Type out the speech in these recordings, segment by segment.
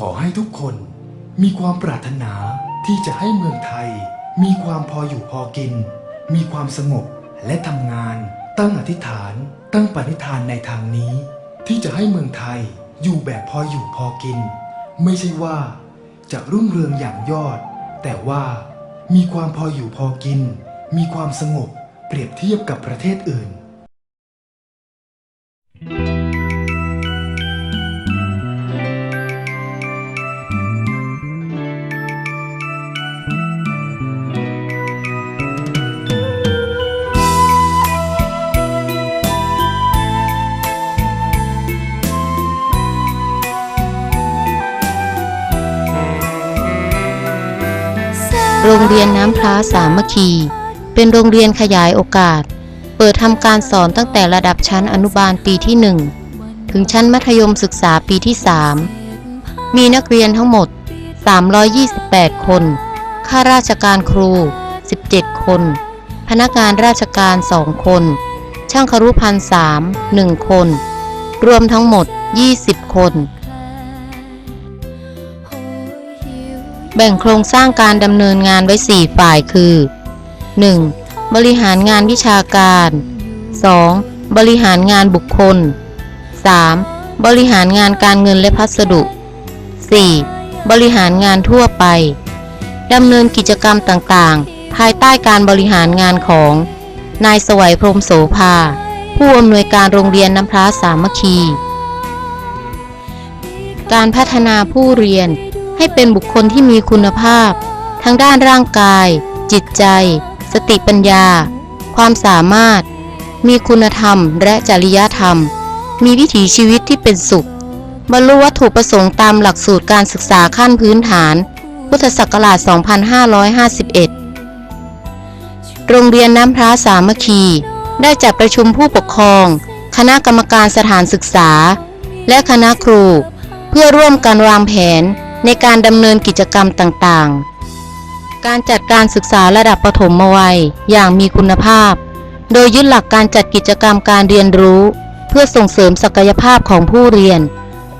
ขอให้ทุกคนมีความปรารถนาที่จะให้เมืองไทย มีความพออยู่พอกิน มีความสงบและทำงาน ตั้งอธิษฐาน ตั้งปณิธานในทางนี้ ที่จะให้เมืองไทยอยู่แบบพออยู่พอกิน ไม่ใช่ว่าจะรุ่งเรืองอย่างยอด แต่ว่ามีความพออยู่พอกิน มีความสงบเปรียบเทียบกับประเทศอื่น เรียนน้ำพร้าสามัคคี เป็นโรงเรียนขยายโอกาส เปิดทำการสอนตั้งแต่ระดับชั้นอนุบาลปีที่ 1 ถึงชั้นมัธยมศึกษาปีที่ 3 มีนักเรียนทั้งหมด 328 คน ข้าราชการครู 17 คน พนักงานราชการ 2 คน ช่างครุพันธ์3 1 คน รวมทั้งหมด 20 คน แบ่งโครงสร้างการดำเนินงานไว้ 4 ฝ่ายคือ 1. บริหารงานวิชาการ 2. บริหารงานบุคคล 3. บริหารงานการเงินและพัสดุ 4. บริหารงานทั่วไปดำเนินกิจกรรมต่างๆ ภายใต้การบริหารงานของ นายสวัยพรมโสภา ผู้อำนวยการโรงเรียนน้ำพร้าสามัคคี การพัฒนาผู้เรียน ให้เป็นบุคคลที่มีคุณภาพ ทั้งด้านร่างกาย จิตใจ สติปัญญา ความสามารถ มีคุณธรรมและจริยธรรม มีวิถีชีวิตที่เป็นสุข บรรลุวัตถุประสงค์ตามหลักสูตรการศึกษาขั้นพื้นฐาน พุทธศักราช 2551 โรงเรียนน้ำพระสามัคคี ได้จัดประชุมผู้ปกครอง คณะกรรมการสถานศึกษา และคณะครู เพื่อร่วมกันวางแผน ในการดำเนินกิจกรรมต่างๆ การจัดการศึกษาระดับประถมวัยอย่างมีคุณภาพ โดยยึดหลักการจัดกิจกรรมการเรียนรู้ เพื่อส่งเสริมศักยภาพของผู้เรียน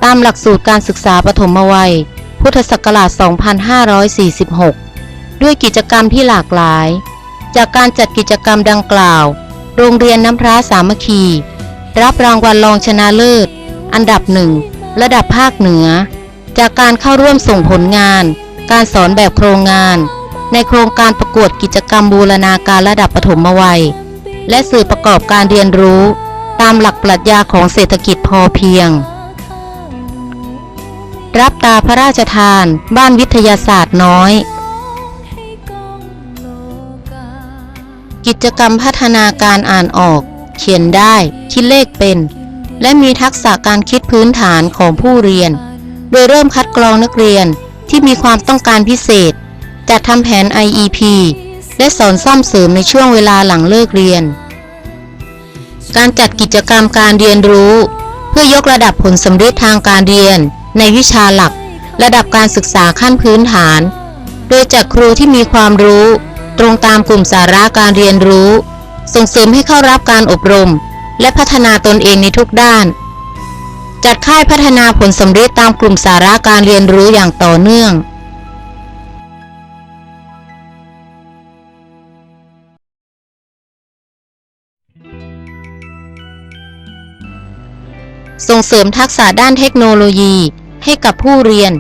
ตามหลักสูตรการศึกษาปฐมวัย พุทธศักราช 2546 ด้วยกิจกรรมที่หลากหลาย จากการจัดกิจกรรมดังกล่าว โรงเรียนน้ำพระสามัคคี รับรางวัลรองชนะเลิศ อันดับหนึ่งระดับภาคเหนือ จากการเข้าร่วมส่งผลงาน การสอนแบบโครงงาน ในโครงการประกวดกิจกรรมบูรณาการระดับปฐมวัย และสื่อประกอบการเรียนรู้ ตามหลักปรัชญาของเศรษฐกิจพอเพียง รับตาพระราชทาน บ้านวิทยาศาสตร์น้อย กิจกรรมพัฒนาการอ่านออก เขียนได้ คิดเลขเป็น และมีทักษะการคิดพื้นฐานของผู้เรียน โดยเริ่มคัดกรองนักเรียนที่มีความต้องการพิเศษ จัดทำแผน IEP และสอนซ่อมเสริมในช่วงเวลาหลังเลิกเรียน การจัดกิจกรรมการเรียนรู้ เพื่อยกระดับผลสำเร็จทางการเรียน ในวิชาหลัก ระดับการศึกษาขั้นพื้นฐาน โดยจัดครูที่มีความรู้ ตรงตามกลุ่มสาระการเรียนรู้ ส่งเสริมให้เข้ารับการอบรม และพัฒนาตนเองในทุกด้าน จัดค่ายพัฒนาผลสำเร็จตามกลุ่มสาระการเรียนรู้อย่างต่อเนื่องส่งเสริมทักษะด้านเทคโนโลยีให้กับผู้เรียน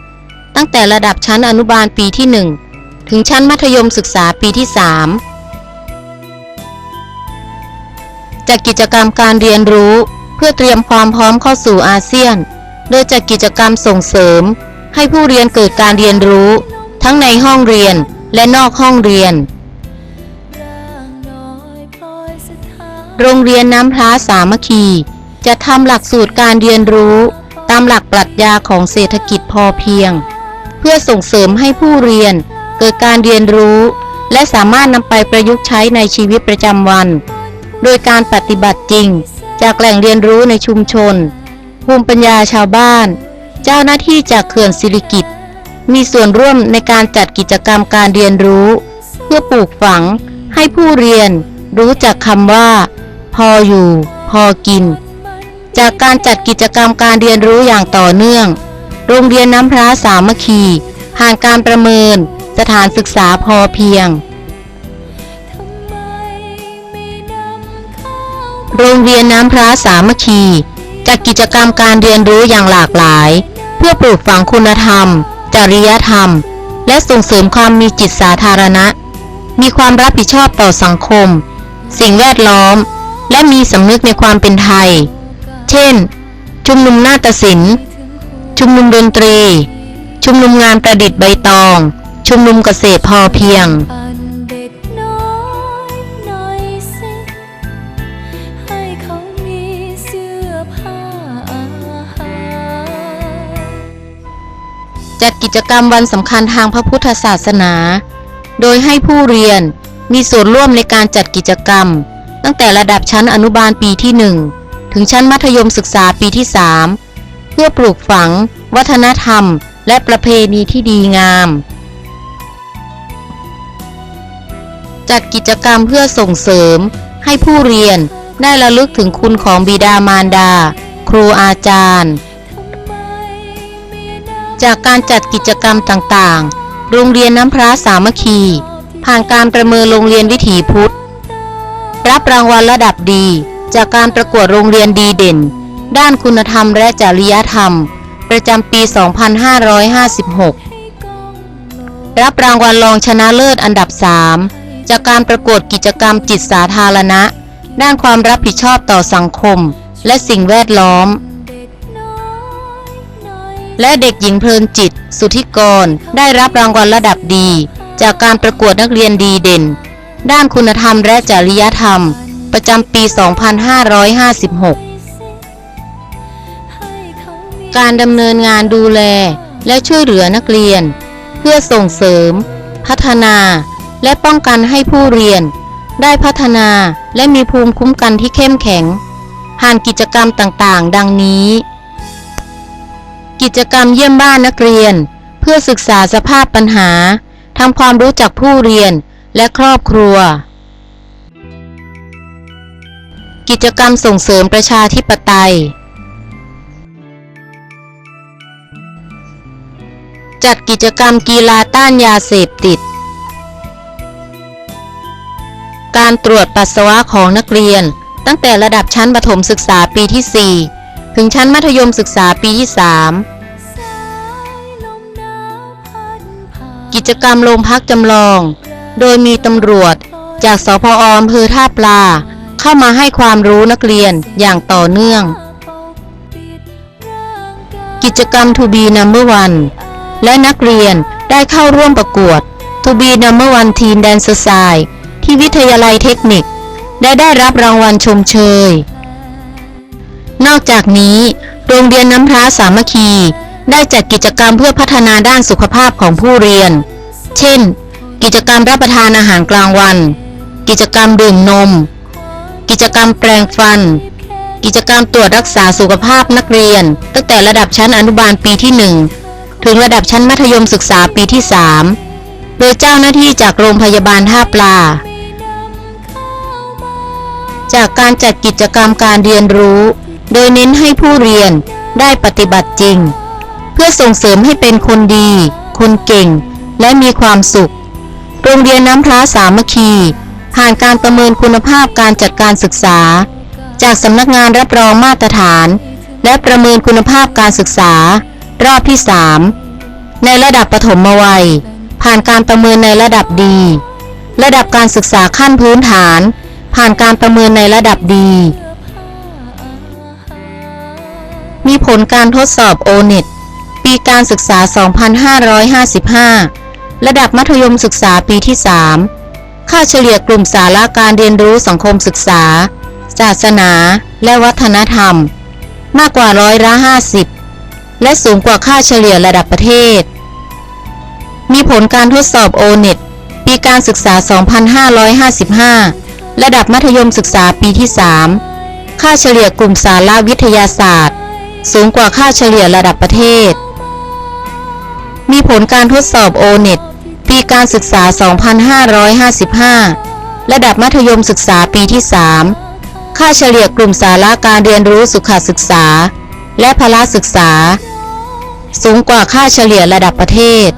ตั้งแต่ระดับชั้นอนุบาลปีที่ 1 ถึงชั้นมัธยมศึกษาปีที่ 3 จากกิจกรรมการเรียนรู้ เพื่อเตรียมความพร้อมเข้าสู่อาเซียน โดยจัดกิจกรรมส่งเสริม ให้ผู้เรียนเกิดการเรียนรู้ ทั้งในห้องเรียนและนอกห้องเรียน โรงเรียนน้ำพระสามัคคี จะทำหลักสูตรการเรียนรู้ตามหลักปรัชญาของเศรษฐกิจพอเพียง เพื่อส่งเสริมให้ผู้เรียนเกิดการเรียนรู้ และสามารถนำไปประยุกต์ใช้ในชีวิตประจำวัน โดยการปฏิบัติจริง จากแหล่งเรียนรู้ในชุมชน ภูมิปัญญาชาวบ้าน เจ้าหน้าที่จากเขื่อนสิริกิตมีส่วนร่วมในการจัดกิจกรรมการเรียนรู้ เพื่อปลูกฝังให้ผู้เรียนรู้จักคำว่า พออยู่ พอกิน จากการจัดกิจกรรมการเรียนรู้อย่างต่อเนื่อง โรงเรียนน้ำพระสามัคคี ผ่านการประเมิน สถานศึกษาพอเพียง เรียนน้ำพระสามัคคีจัดกิจกรรมการเรียนรู้อย่างหลากหลาย เพื่อปลูกฝังคุณธรรม จริยธรรม และส่งเสริมความมีจิตสาธารณะ มีความรับผิดชอบต่อสังคม สิ่งแวดล้อม และมีสำนึกในความเป็นไทย เช่น ชุมนุมนาฏศิลป์ ชุมนุมดนตรี ชุมนุมงานประดิษฐ์ใบตอง ชุมนุมเกษตรพอเพียง จัดกิจกรรมวันสำคัญทางพระพุทธศาสนา โดยให้ผู้เรียนมีส่วนร่วมในการจัดกิจกรรม ตั้งแต่ระดับชั้นอนุบาลปีที่ 1 ถึงชั้นมัธยมศึกษาปีที่ 3 เพื่อปลูกฝัง วัฒนธรรม และประเพณีที่ดีงาม จัดกิจกรรมเพื่อส่งเสริม ให้ผู้เรียนได้ระลึกถึงคุณของบิดามารดา ครูอาจารย์ จากการจัดกิจกรรมต่างๆ โรงเรียนน้ำพระสามัคคี ผ่านการประเมินโรงเรียนวิถีพุทธ รับรางวัลระดับดี จากการประกวดโรงเรียนดีเด่น ด้านคุณธรรมและจริยธรรม ประจำปี 2556 รับรางวัลรองชนะเลิศอันดับ 3 จากการประกวดกิจกรรมจิตสาธารณะ ด้านความรับผิดชอบต่อสังคม และสิ่งแวดล้อม และเด็กหญิงเพลินจิต สุธิกร ได้รับรางวัลระดับดี จากการประกวดนักเรียนดีเด่น ด้านคุณธรรมและจริยธรรม ประจำปี 2556 การดำเนินงานดูแลและช่วยเหลือนักเรียน เพื่อส่งเสริม พัฒนา และป้องกันให้ผู้เรียน ได้พัฒนาและมีภูมิคุ้มกันที่เข้มแข็ง ผ่านกิจกรรมต่างๆ ดังนี้ กิจกรรมเยี่ยมบ้านนักเรียน เพื่อศึกษาสภาพปัญหาทำความรู้จักผู้เรียนและครอบครัว กิจกรรมส่งเสริมประชาธิปไตย จัดกิจกรรมกีฬาต้านยาเสพติด การตรวจปัสสาวะของนักเรียนตั้งแต่ระดับชั้นประถมศึกษาปีที่ 4 ถึงชั้นมัธยมศึกษาปีที่3สายลมหนาวพัดผ่านกิจกรรมโรงพักจำลอง โดยมีตำรวจ จากสพออำเภอท่าปลา เข้ามาให้ความรู้นักเรียนอย่างต่อเนื่องปกปิดร่างกายกิจกรรม To be number one และนักเรียนได้เข้าร่วมประกวด To be number one teen dancer side ที่วิทยาลัยเทคนิค และได้รับรางวัลชมเชย นอกจากนี้ โรงเรียนน้ำพระสามัคคี ได้จัดกิจกรรมเพื่อพัฒนาด้านสุขภาพของผู้เรียน เช่น กิจกรรมรับประทานอาหารกลางวัน กิจกรรมดื่มนม กิจกรรมแปรงฟัน กิจกรรมตรวจรักษาสุขภาพนักเรียน ตั้งแต่ระดับชั้นอนุบาลปีที่ 1 ถึงระดับชั้นมัธยมศึกษาปีที่ 3 โดยเจ้าหน้าที่จากโรงพยาบาลท่าปลาจากการจัดกิจกรรมการเรียนรู้ โดยเน้นให้ผู้เรียนได้ปฏิบัติจริง เพื่อส่งเสริมให้เป็นคนดี คนเก่ง และมีความสุข โรงเรียนน้ำพระสามัคคี ผ่านการประเมินคุณภาพการจัดการศึกษา จากสำนักงานรับรองมาตรฐาน และประเมินคุณภาพการศึกษา รอบที่ 3 ในระดับปฐมวัย ผ่านการประเมินในระดับดี ระดับการศึกษาขั้นพื้นฐาน ผ่านการประเมินในระดับดี ผลการทดสอบโอเน็ตปีการศึกษา 2555 ระดับมัธยมศึกษาปีที่ 3 ค่าเฉลี่ยกลุ่มสาระการเรียนรู้สังคมศึกษา ศาสนา และวัฒนธรรม มากกว่าร้อยละ50 และสูงกว่าค่าเฉลี่ยระดับประเทศ มีผลการทดสอบโอเน็ตปีการศึกษา 2555 ระดับมัธยมศึกษาปีที่ 3 ค่าเฉลี่ยกลุ่มสาระวิทยาศาสตร์ สูงกว่าค่าเฉลี่ยระดับประเทศ มีผลการทดสอบโอเน็ตปีการศึกษา 2555 ระดับมัธยมศึกษาปีที่ 3 ค่าเฉลี่ยกลุ่มสาระการเรียนรู้สุขศึกษา และพละศึกษา สูงกว่าค่าเฉลี่ยระดับประเทศ